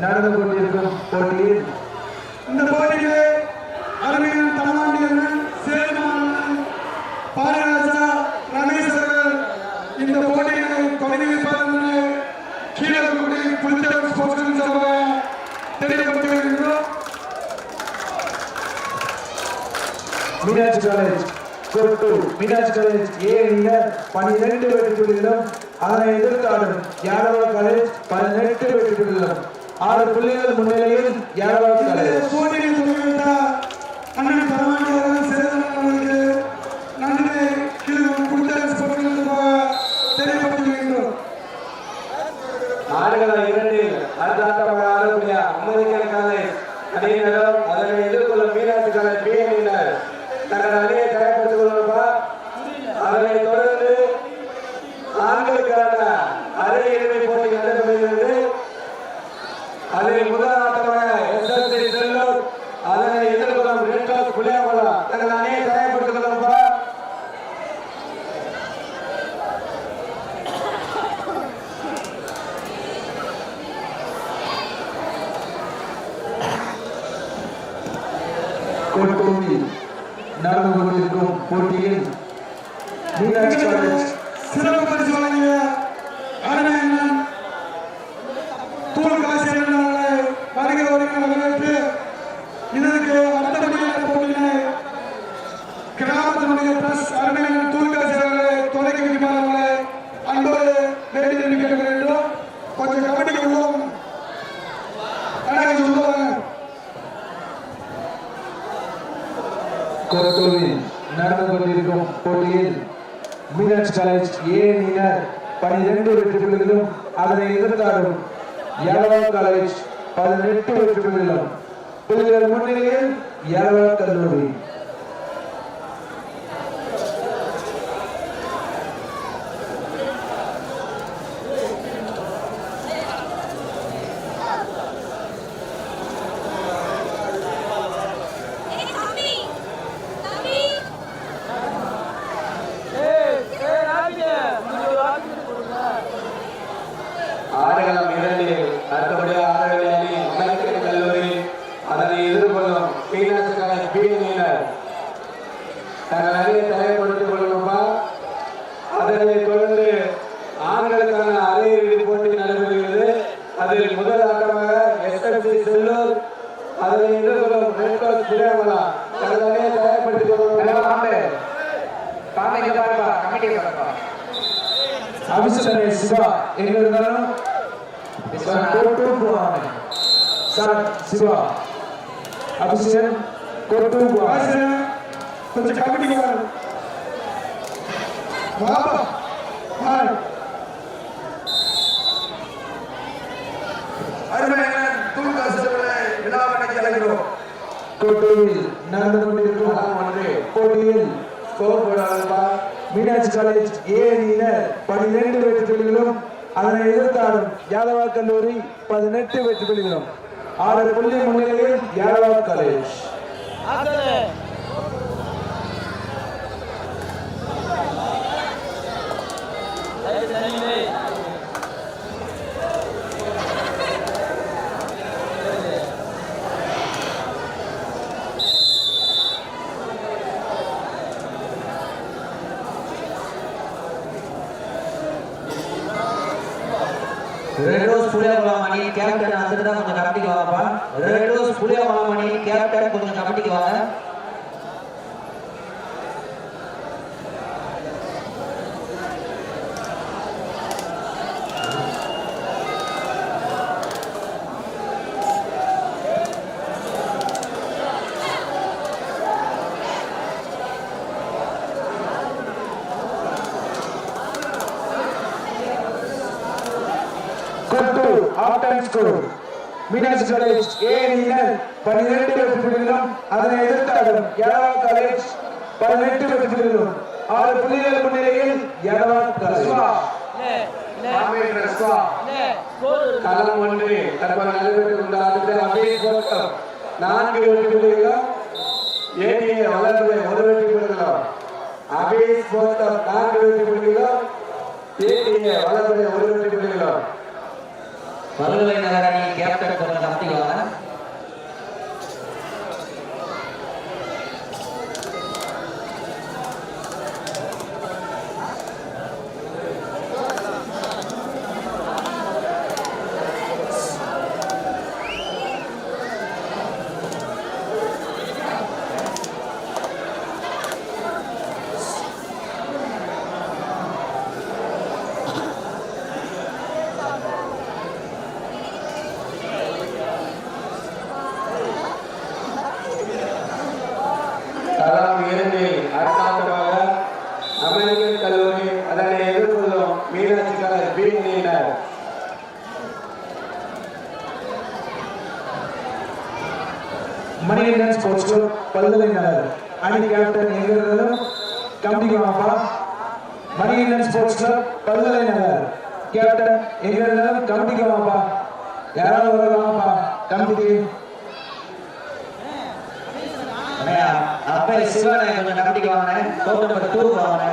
நடந்து கொண்டிருக்கும் போட்டியில் இந்த போட்டியிலே அருமையான தமிழ்நாட்டியர்கள் சேதுமாறன் பாரராஜா ரமேஷ் அவர்கள் இந்த போட்டியிலே தொடங்கி வைப்பார் என்று கீழே இருக்கக்கூடிய புலித்தேவர் ஸ்போர்ட்ஸ் சார்பாக தெரியப்படுத்தி வருகின்றோம் காலேஜ் கொட்டு மீனாட்சி காலேஜ் ஏ அணியினர் பனிரெண்டு வெற்றி புள்ளிகளும் அதனை எதிர்த்தாடும் யாதவ காலேஜ் பதினெட்டு வெற்றி புள்ளிகளும் ஆறு புள்ளிகள் முன்னிலையில் இந்த காலேஜ் போட்டியை தொடங்கி வைத்த அண்ணன் சேதுமாறன் அவர்களுக்கு நன்றி கீழே புலித்தேவர் ஸ்போர்ட்ஸ் சார்பாக தெரியப்படுத்தி வருகின்றோம் ஆடுகள இரண்டில் அடுத்த ஆட்டமாக ஆடக்கூடிய அமெரிக்கன் காலேஜ் அணியினரும் அதனை எதிர்கொள்ளும் மீனாட்சி காலேஜ் பி அணியினர் தங்கள் அணியை தயார்படுத்திக் கொள்ளும்பா அதனை தொடர்ந்து ஆண்களுக்கான அரை இறுதி போட்டி நடைபெறுகிறது அதில் முதல் ஆட்டமாக எஸ்எஸ்சி செல்லூர் அதனை எதிர்கொள்ளும் ரெட் ஹவுஸ் புளியாமலம் தங்கள் அணியை தயார்படுத்திக் கொள்ளும்பா கொட்டூரில் நடந்து கொண்டிருக்கும் போட்டியில் மீனாட்சி காலேஜ் சிறப்பு பரிசு வழங்கிய அருமையண்ணன் தூள் காசி அவர்களை வருகிற வருகிற வரவேற்று இதற்கு அடுத்தபடியான போட்டியினை கிராமத்தினுடைய பிரஸ் அருமையண்ணன் தூள் காசி அவர்களை தொடங்கி வைக்குமாறு அவர்களை அன்போடு வேண்டி தெரிவிக்க வேண்டும் கொஞ்சம் கபடிக்கு உள்ளோம் கொஞ்சம் உள்ளவங்க கொட்டூரில் நடந்து கொண்டிருக்கும் போட்டியில் மீனாட்சி காலேஜ் ஏ அணியினர் பனிரெண்டு வெற்றி புள்ளிகளும் அதனை எதிர்த்தாடும் யாதவ காலேஜ் பதினெட்டு வெற்றி புள்ளிகளும் முன்னிலையில் யாதவ கல்லூரி ஏய் தம்பி தம்பி ஆடுகளம் இரண்டில் அடுத்தபடியாக ஆடுகள அணி அமெரிக்கன் கல்லூரி அதனை எதிர்கொள்ளும் மீனாட்சி காலேஜ் பி அணியினர் தங்கள் அணியை தயார்படுத்திக் கொள்ளணும்பா அதனை தொடர்ந்து ஆண்களுக்கான அரையிறுதி போட்டி நடைபெறுகிறது அதில் முதல் ஆட்டமாக எஸ்எஃப்சி செல்லூர் அதனை எதிர்கொள்ளும் ரெட் ஹவுஸ் புரியாமலா தங்கள் அணியை தயார்படுத்திக் கொள்ளணும் அபிஷேக் சிவா எங்க இருந்தாலும் சார் கொட்டு போவாங்க சார் சிவா அபிஷேக் கொட்டு போவாங்க ஆசிரியர் கொஞ்சம் கபடிக்கு வாங்க வாப்பா வா அருமையான தூள்காசுகளை விழாவணைக்கு அழைக்கிறோம். கோட்டையில் நடந்து கொண்டிருக்கும் மீனாட்சி காலேஜ் வெற்றி புள்ளிகளும் அதனை எதிர்த்தாடும் யாதவா கல்லூரி பதினெட்டு வெற்றி புள்ளிகளும் ஆறு புள்ளி முன்னிலையில் Yadava college red rose Puliyakulam அணி கேப்டன் வந்துட்டு தான் கொஞ்சம் கமிட்டிக்கு வாங்கப்பா ரெட் ரோஸ் புளியாகுளம் அணி கேப்டன் கொஞ்சம் கமிட்டிக்கு வாங்க கொட்டு half time score Meenakshi college A அணியினர் பனிரெண்டு வெற்றி அதனை எதிர்த்தாடும் யாதவா காலேஜ் பதினெட்டு வெற்றி ஆறு புள்ளிகள் முன்னிலையில் யாதவா காலேஜ் களம் ஒன்று. தற்போது நடைபெற்றுக் கொண்ட கோட்டம் நான்கு வெற்றி புள்ளிகளும் ஏடிஏ வளர்ந்து ஒரு வெற்றி புள்ளிகளும் அபீஸ் கோட்டம் நான்கு வெற்றி புள்ளிகளும் வளர்ந்து ஒரு வெற்றி புள்ளிகளும் மதுரை நகரணி கேப்டன் கமல் கத்தியார் வரலாம்ப்பா யாராவது வரலாம்ப்பா தம்பி அப்ப சிவனை கொஞ்சம் நடத்திக்குவாங்க டூ வாங்க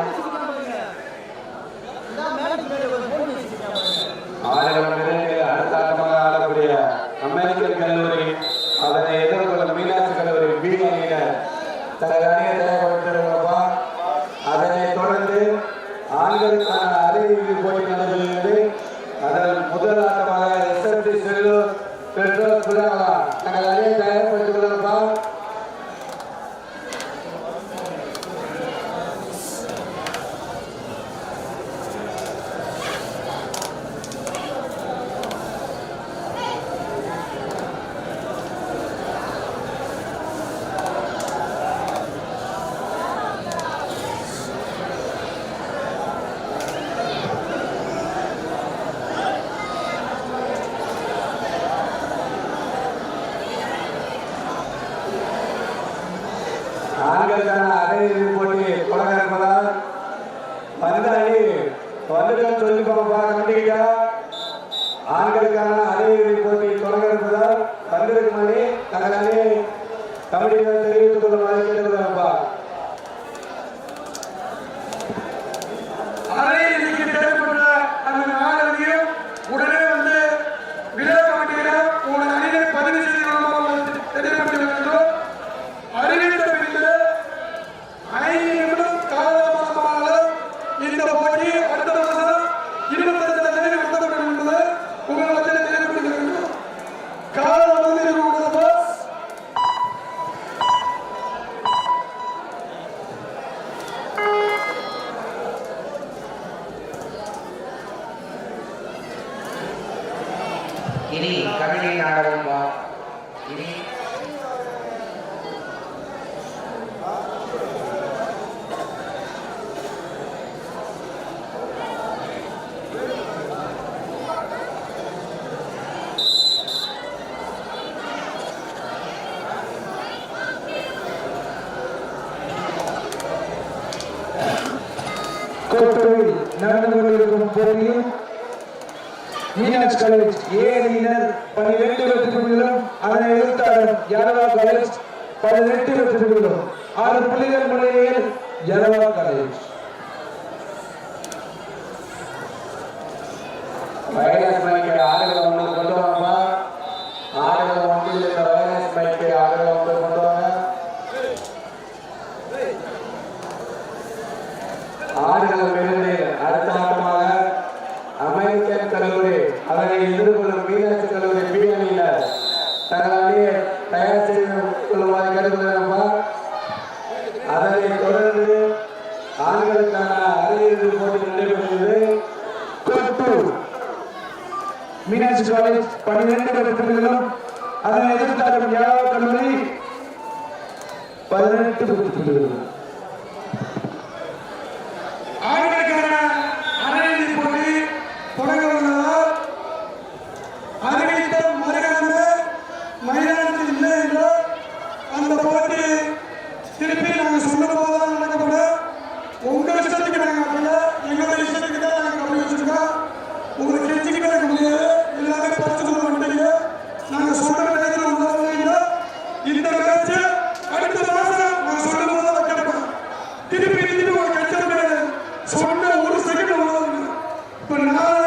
கோட்டையில் நடந்து கொண்டிருக்கும் போட்டியில் எழுத்தாளர் யாரவா காலேஜ் பதினெட்டு வெற்றிகளும் ஆறு புள்ளிகள் முன்னிலையில் காலேஜ் போட்டிகளுக்கான கோட்டூர் மீனாட்சி காலேஜ் பன்னிரண்டு வெற்றிகளும் அதனை எதிர்த்தாலும் யாழ் கல்லூரி பதினெட்டு வெற்றிகளும் சொன்ன ஒரு செகண்ட் இப்ப நான்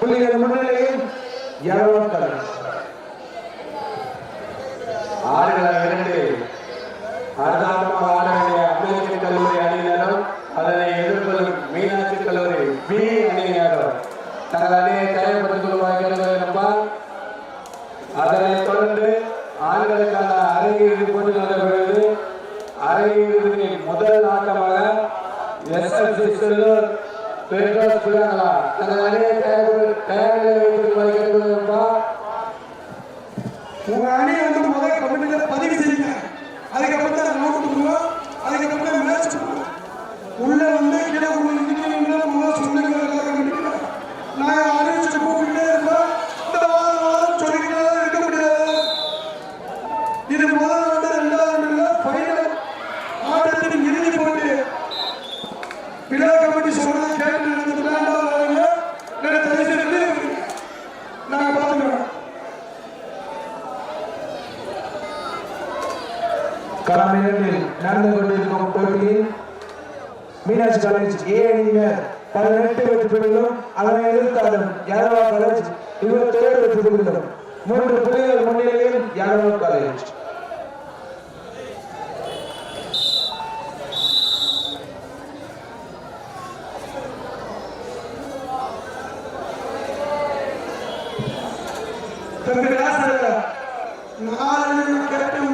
புள்ளிகள் முன்னிலையில் யாதவ காலேஜ் இரண்டு அடுத்தாட்டமாக ஆட வேண்டிய அமெரிக்கன் கல்லூரி அணியினரும் அதனை எதிர்கொள்ளும் மீனாட்சி கல்லூரி பி அணியினரும் தங்கள் அணியை தயார்படுத்திக் கொள்வார்கள் என்பதை அதனைத் தொடர்ந்து ஆண்களுக்கான அரையிறுதி போட்டி நடைபெறுகிறது. அரையிறுதியின் முதல் ஆட்டமாக எஸ்எல்சி செல்லூர் பெட்ரோஸ் புலியாங்களா தங்கள் அணியை தயார் தயார் நிலையில் வைத்திருக்குமாறு உங்க அணி வந்து முதல் கமிட்டியில பதிவு செய்யுங்க அதுக்கப்புறம் தான் நோட்டு கொடுவோம் அதுக்கப்புறம் தான் மேட்ச் கொடுவோம் உள்ள வந்து கீழே உள்ள நிற்கிறீங்க முதல்ல சொன்னீங்க எல்லா கமிட்டியில நாங்க அறிவிச்சு கூப்பிட்டே இருந்தோம் இந்த வாரம் வாரம் சொல்லிக்கிட்டே தான் இருக்க முடியாது இது முதல் ஆண்டு ரெண்டாவது ஆண்டுல ஃபைனல் ஆட்டத்தின் இறுதி போட்டி விழா கமிட்டி சொல்றதை கேட்டு நடந்துட்டு ரெண்டாவது ஆளுங்க எனக்கு தயவு செய்து வெளியே விடுங்க. நாங்க பார்த்துக்கிறோம் களம் இரண்டில் நடந்து கொண்டிருக்கும் போட்டியில் மீனாட்சி காலேஜ் ஏ பதினெட்டு வெற்றி அதனை காலேஜ் இருபத்தேழு வெற்றி மூன்று புள்ளிகள் முன்னிலையில் யாதவா காலேஜ் நாலு கேப்டன்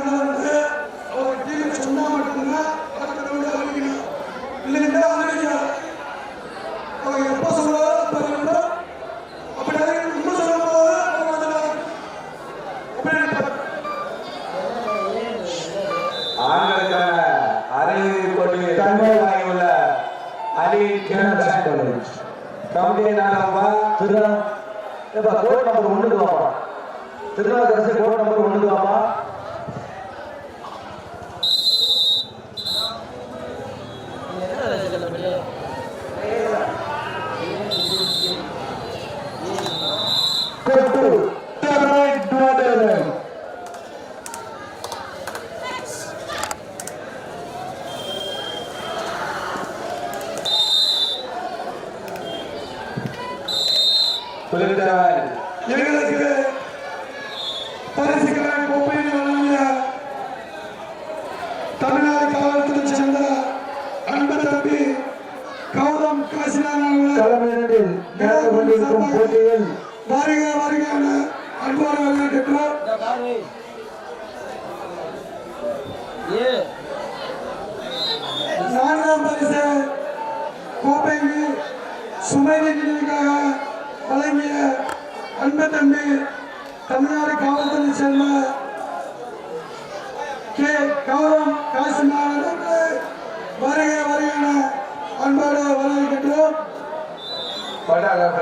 கோட் நம்பர் ஒண்ணுக்கு வாப்பா திருநாவுக்கரசு கோட் நம்பர் ஒண்ணுக்கு வாப்பா Court two, turn right, do not turn left. Pulithevan எங்களுக்கு பரிசுகளை கோப்பையில் வழங்கிய தமிழ்நாடு காவல்துறை சேர்ந்த அன்பு தம்பி கௌதம் காசிநாதன் அவர்களை களமிரண்டில் நடந்து கொண்டிருக்கும் போட்டியில் வருக வருக என அன்போடு வரவேற்கிறோம் நான்காம் பரிசு கோப்பைக்கு சுமை நீக்கிற்காக வழங்கிய அன்பு தம்பி தமிழ்நாடு காவல்துறை சேர்ந்த கே கௌரவம் காசிநாதன் வருக வருகின அன்போடு வரவேற்கின்றோம். பட்டாளர்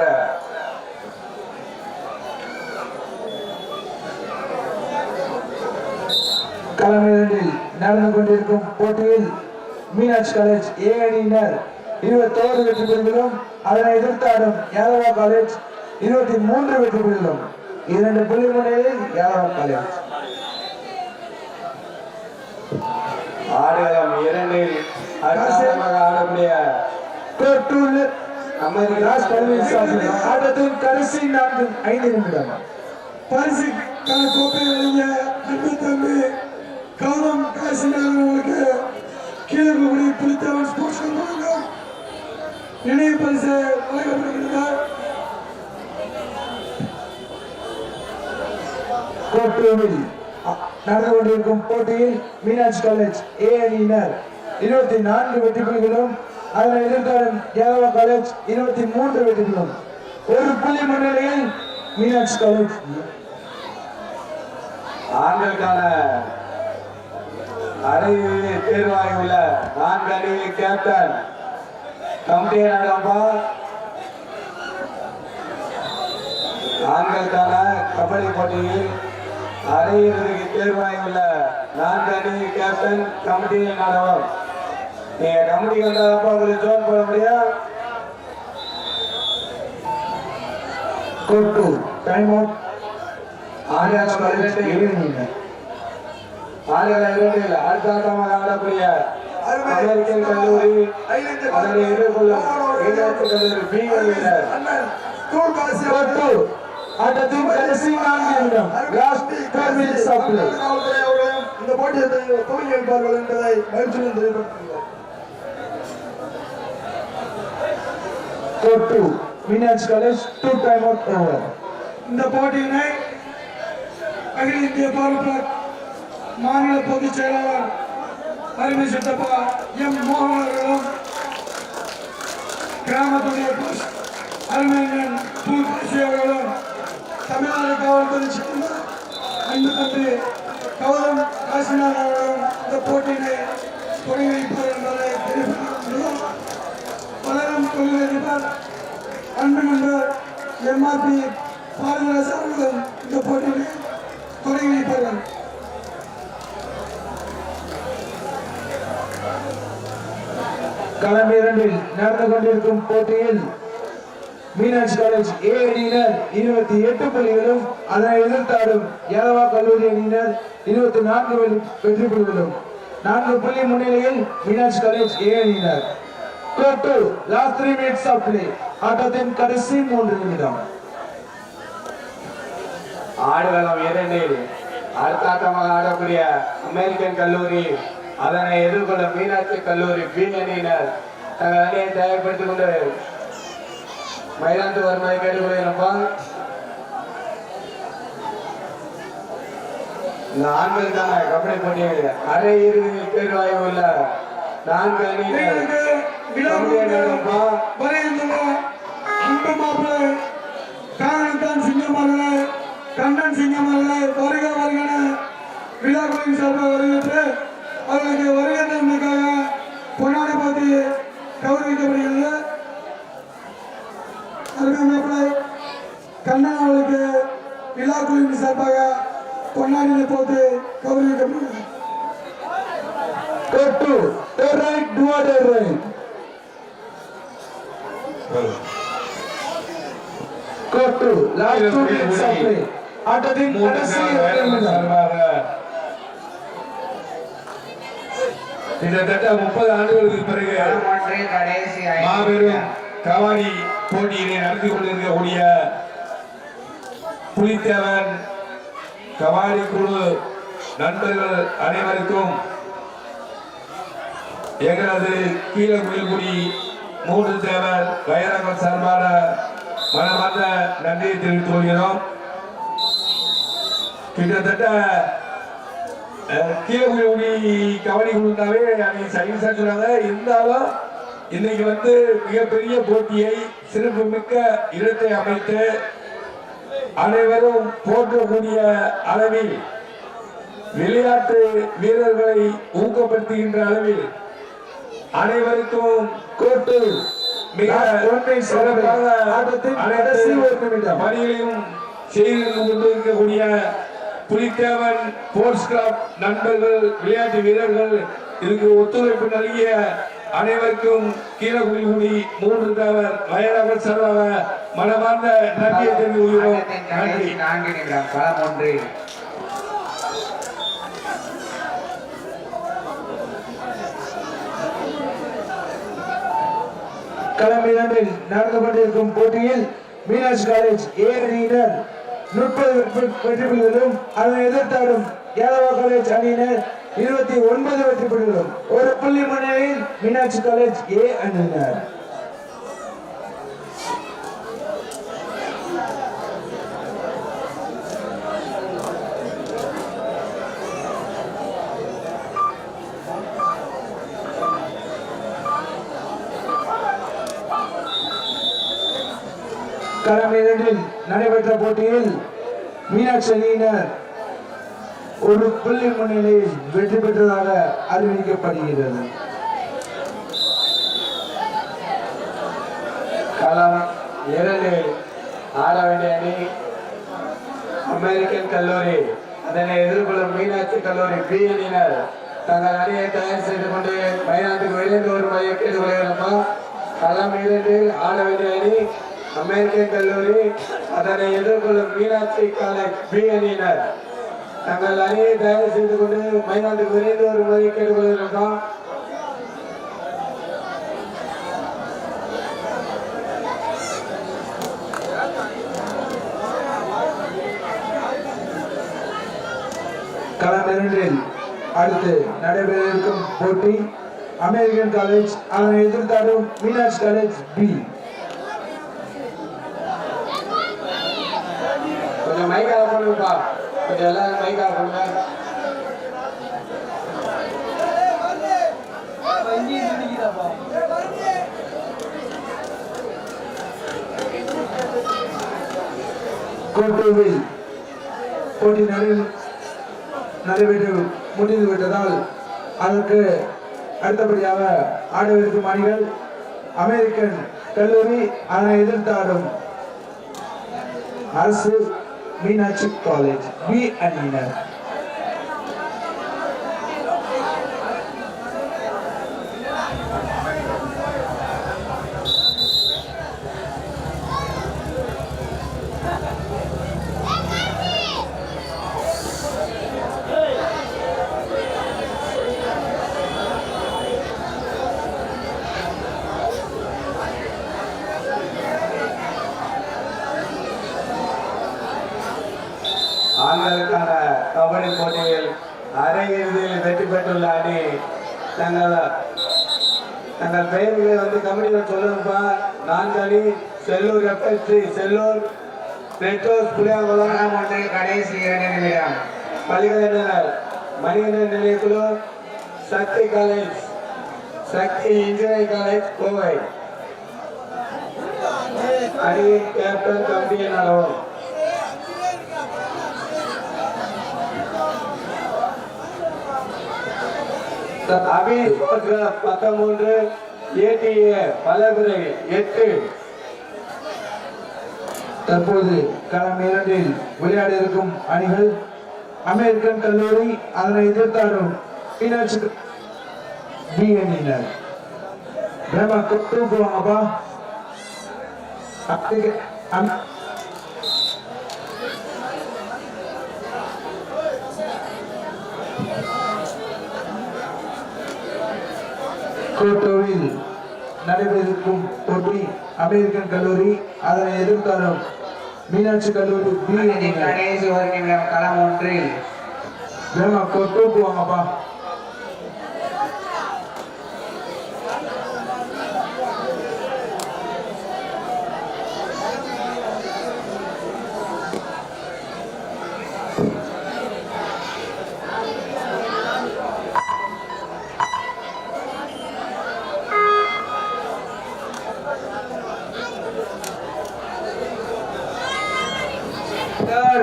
நடந்து கொண்டிருக்கும் போட்டியில் மீனாட்சி காலேஜ் ஏ அணியினர் இருபத்தோரு வெற்றி பெறுகிறோம் அதனை எதிர்த்தாடும் யாதவா காலேஜ் இருபத்தி மூன்று வெற்றி பெறுகிறோம் இரண்டு புள்ளி முன்னிலையில் யாதவா காலேஜ் ஆடுகளம் இரண்டில் அடுத்ததாக ஆடக்கூடிய ஆட்டத்தின் கடைசி நான்கு ஐந்து நிமிடம். பரிசுக்கான கோப்பை வழங்கிய அன்பு தம்பி கௌதம் காசிநாதன் அவர்களுக்கு கீழக்குடி புலித்தேவன் ஸ்போர்ட்ஸ் நினைவு பரிசு வழங்கப்படுகிறது கோட்டூரில் நடந்து கொண்டிருக்கும் போட்டியில் மீனாட்சி காலேஜ் ஏ அணியினர் e இருபத்தி நான்கு வெற்றி புள்ளிகளும் அதனை எதிர்காலம் கேரளா காலேஜ் இருபத்தி மூன்று வெற்றி புள்ளும் ஒரு புள்ளி முன்னிலையில் மீனாட்சி காலேஜ். ஆண்களுக்கான அரையிறுதி தேர்வாகியுள்ள நான்கு அணிகளின் கேப்டன் கமிட்டி நாடகம்பா ஆண்களுக்கான கபடி போட்டியில் அரையிறுதிக்கு தேர்வாகியுள்ள நான்கு அணி கேப்டன் கமிட்டியின் ஆடவர் நீங்க கமிட்டி வந்தாப்பா உங்களுக்கு ஜோன் போட முடியும் கோட்டு டைம் அவுட் ஆடியாளர் பதினெட்டு ஏழு ஆடுகள இரண்டு இல்லை. அடுத்தாட்டமாக ஆடக்கூடிய அமெரிக்கன் கல்லூரி அதனை எதிர்கொள்ளும். கல்லூரி பி அணியினர் நான்கு நிமிடம் last four minutes of play காவல்துறை அவர்களும் இந்த போட்டியை துவங்கி வைப்பார்கள் என்பதை மகிழ்ச்சியுடன் court Meenakshi college two time out over இந்த போட்டியினை அகில இந்திய பாரத் மாநில பொதுச் செயலாளர் அருமை சித்தப்பா எம் மோகன் அவர்களும் கிராமத்துடைய அருமையன் பூ அவர்களும் தமிழ்நாடு காவல்துறை சேர்ந்த அன்பு தம்பி கௌதம் காசிநாதன் அவர்களும் இந்த போட்டியினை தொடங்கி வைப்பார் என்பதை தெரிவித்துள்ளோம் வளரும் தொழிலதிபர் அன்பு நண்பர் எம்ஆர்பி பாரதிராஜ் அவர்களும் இந்த போட்டியில் தொடங்கி வைப்பார்கள் களம் இரண்டில் நடந்து கொண்டிருக்கும் போட்டியில் மீனாட்சி காலேஜ் ஏ அணியினர் இருபத்தி எட்டு புள்ளிகளும் அதனை எதிர்த்தாடும் ஏலவா கல்லூரி அணியினர் இருபத்தி நான்கு வெற்றி- புள்ளிகளும் நான்கு புள்ளி முன்னிலையில் மீனாட்சி காலேஜ் ஏ அணியினர். Last three minutes of play ஆட்டத்தின் கடைசி மூன்று நிமிடம். ஆடுகளம் இரண்டில் அடுத்த ஆட்டமாக ஆடக்கூடிய அமெரிக்கன் கல்லூரி அதனை எதிர்கொள்ளும் மீனாட்சி கல்லூரி பி அணியினர் தங்கள் அணியை தயார்படுத்திக் கொண்டு மைதானத்து வருமாய் கேட்டுக்கொள்கிறப்பா இந்த ஆண்களுக்கான கபடி போட்டியில் அரை இறுதியில் தேர்வாகி உள்ள நான்கு அணியினர் எங்களுக்கு விழா கபடி அணியினருப்பா வருகின்ற அன்பு மாப்பிள்ளை காரணத்தான் சிங்கம் அவர்களே கண்ணன் சிங்கம் அவர்களே வருக வருகன. விழாக்குழுவின் சார்பாக வருகின்ற அவர்களுக்கு வருகின்றமைக்காக பொன்னாடி போட்டி கௌரவிக்கப்படுகிறது அருமை மாப்பிள்ளை கண்ணன் அவர்களுக்கு விழாக்குழுவின் சார்பாக பொன்னாடி போட்டு கௌரவிக்கப்படுகிறது court right toward right court last two minutes of play ஆட்டத்தின் கடைசி கிட்டத்தட்ட முப்பது ஆண்டுகளுக்கு பிறகு மாபெரும் கபாடி போட்டியினை நடத்தி கொண்டிருக்கக்கூடிய புலித்தேவன் கபாடி குழு நண்பர்கள் அனைவருக்கும் எங்களது கீழகுயில்குடி மூன்று தேவர் வைரங்கள் சார்பான மனமார்ந்த நன்றியை தெரிவித்துக் கொள்கிறோம். கிட்டத்தட்ட கீழகுடி கபடி குழுனாவே அன்னைக்கு சைன்ஸா சொன்னாங்க. இருந்தாலும் இன்னைக்கு வந்து மிகப்பெரிய போட்டியை சிறப்பு மிக்க இடத்தை அமைத்து அனைவரும் போற்றக்கூடிய அளவில் விளையாட்டு வீரர்களை ஊக்கப்படுத்துகின்ற அளவில் அனைவருக்கும் கோட்டு மிக சிறப்பாக ஆட்டத்தின் பணிகளையும் செய்து கொண்டிருக்கக்கூடிய புலித்தேவன் ஸ்போர்ட்ஸ் கிளப் நண்பர்கள் விளையாட்டு வீரர்கள் இதுக்கு ஒத்துழைப்பு நல்கிய அனைவருக்கும் கீழகுடிகுடி மூன்று தேவர் வயலாளர் சார்பாக மனமார்ந்த நன்றியை தெரிவித்துக் கொள்கிறோம். நன்றி. நான்கு நிமிடம் களம் ஒன்றில் களம் இரண்டில் நடந்து கொண்டிருக்கும் போட்டியில் மீனாட்சி காலேஜ் ஏ முப்பது வெற்றி புள்ளிகளும் அதனை எதிர்த்தாடும் யாதவா காலேஜ் அணியினர் இருபத்தி ஒன்பது வெற்றி புள்ளிகளும் ஒரு புள்ளி முன்னிலையில் மீனாட்சி காலேஜ் ஏ அணியினர். களம் இரண்டில் நடைபெற்ற போட்டியில் மீனாட்சி அணியினர் ஒரு புள்ளி முன்னிலையில் வெற்றி பெற்றதாக அறிவிக்கப்படுகிறது. களம் ஆட வேண்டிய அணி அமெரிக்கன் கல்லூரி அதனை எதிர்கொள்ளும் மீனாட்சி கல்லூரி பி அணியினர் தங்கள் அணியை தயார் செய்து கொண்டு மைதானத்துக்கு வெளியே வருமாறு கேட்டுக்கொள்கிறோமா களம் இரண்டில் ஆட வேண்டிய அணி அமெரிக்க கல்லூரி அதனை எதிர்கொள்ளும் மீனாட்சி காலேஜ் பி அணியினர் தங்கள் அணியை தயார் செய்து கொண்டு மைதானத்துக்கு விரைந்து வருமாறு கேட்டுக்கொள்கிறோம் களம் இரண்டில் அடுத்து நடைபெற இருக்கும் போட்டி அமெரிக்கன் காலேஜ் அதனை எதிர்த்தாடும் மீனாட்சி காலேஜ் பி கொஞ்சம் மைக் ஆஃப் பண்ணுங்கப்பா கொஞ்சம் எல்லாரும் மைக் ஆஃப் பண்ணுங்க கோவில் போட்டி நடை நடைபெற்று முடிந்து விட்டதால் அதற்கு அடுத்தபடியாக ஆடவிருக்கும் அணிகள் அமெரிக்கன் கல்லூரி அதனை எதிர்த்தாடும். அரசு மீனாட்சி காலேஜ் பி அணியினர் ஆண்களுக்கான கபடி போட்டியில் அரையிறுதியில் வெற்றி பெற்றுள்ள அணி தங்கள் பெயர்களை வந்து கமிட்டியில் சொல்லுங்கப்பா. நான்கு அணி செல்லூர் எஃப்எஸ்சி செல்லூர் புளியாங்குளம். ஒன்றில் கடைசி இரண்டு நிமிடம் பள்ளிகளினர் Manikandan நிலையக்குழு Sakthi college Sakthi engineering college Kovai. அணி கேப்டன் கமிட்டியின் அளவு அபி பத்தொன்பது ஏடிஏ பலகுறை எட்டு. தற்போது களம் இரண்டில் விளையாட இருக்கும் அணிகள் அமெரிக்கன் கல்லூரி அதனை எதிர்த்தாடும் மீனாட்சி பி அணியினர் பிரேமா தூக்குவாங்கப்பா நடைபெறும் போட்டி அமெரிக்கன் கல்லூரி அதனை எதிர்த்தாடும் மீனாட்சி கல்லூரி பி கடைசி ஒரு நிமிடம் களம் ஒன்றில். பிரேமா தூக்குவாங்கப்பா தேர்ட்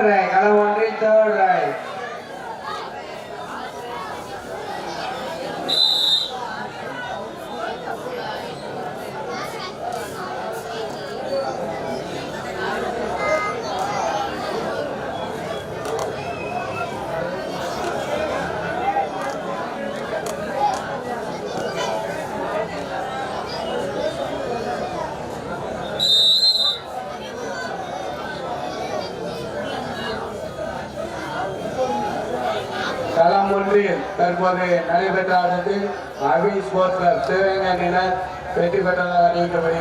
ரை களம் ஒன்றில் தேர்ட் ரை களம் ஒன்றில் தற்போது நடைபெற்ற ஆட்டத்தில் அபி ஸ்போர்ட்ஸ் கிளப் சிவகங்கை அணியினர் வெற்றி பெற்றதாக அறிவிக்கப்படுகிறது.